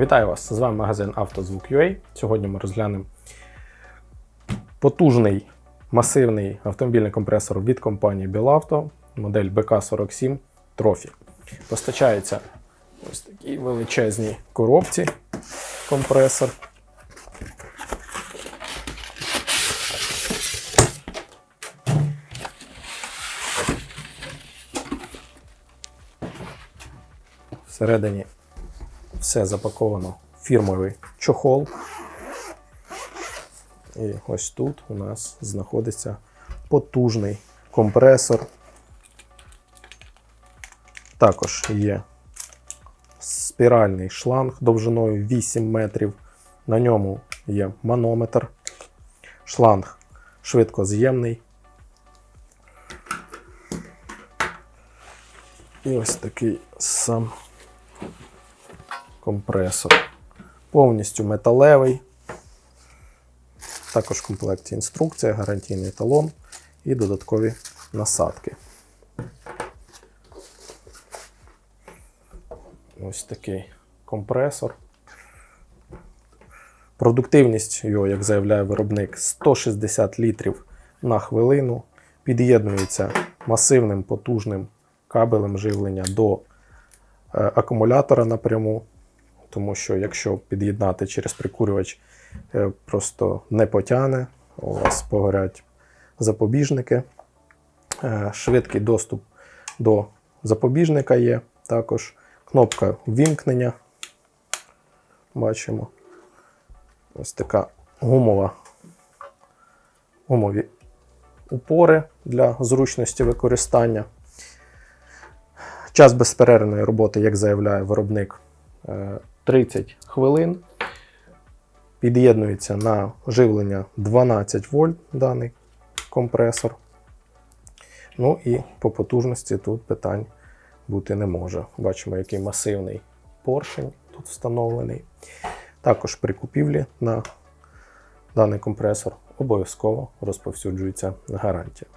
Вітаю вас! З вами магазин «Автозвук.UA». Сьогодні ми розглянемо потужний масивний автомобільний компресор від компанії Білавто, модель BK47 Trophy. Постачається ось такій величезній коробці компресор. Всередині все запаковано фірмовий чохол. І ось тут у нас знаходиться потужний компресор. Також є спіральний шланг довжиною 8 метрів. На ньому є манометр. Шланг швидкоз'ємний. І ось такий сам компресор. Повністю металевий. Також в комплекті інструкція, гарантійний талон і додаткові насадки. Ось такий компресор. Продуктивність його, як заявляє виробник, 160 літрів на хвилину. Під'єднується масивним потужним кабелем живлення до е, акумулятора напряму. Тому що якщо під'єднати через прикурювач, е, просто не потягне, у вас погорять запобіжники. Е, Швидкий доступ до запобіжника є. Також кнопка ввімкнення. Бачимо. Ось така гумова, гумові упори для зручності використання. Час безперервної роботи, як заявляє виробник, е, 30 хвилин. Під'єднується на живлення 12 вольт даний компресор. Ну і по потужності тут питань бути не може. Бачимо, який масивний поршень тут встановлений. Також при купівлі на даний компресор обов'язково розповсюджується гарантія.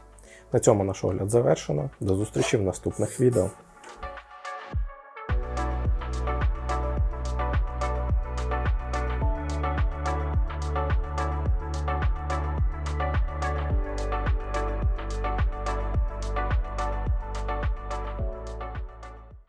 На цьому наш огляд завершено. До зустрічі в наступних відео.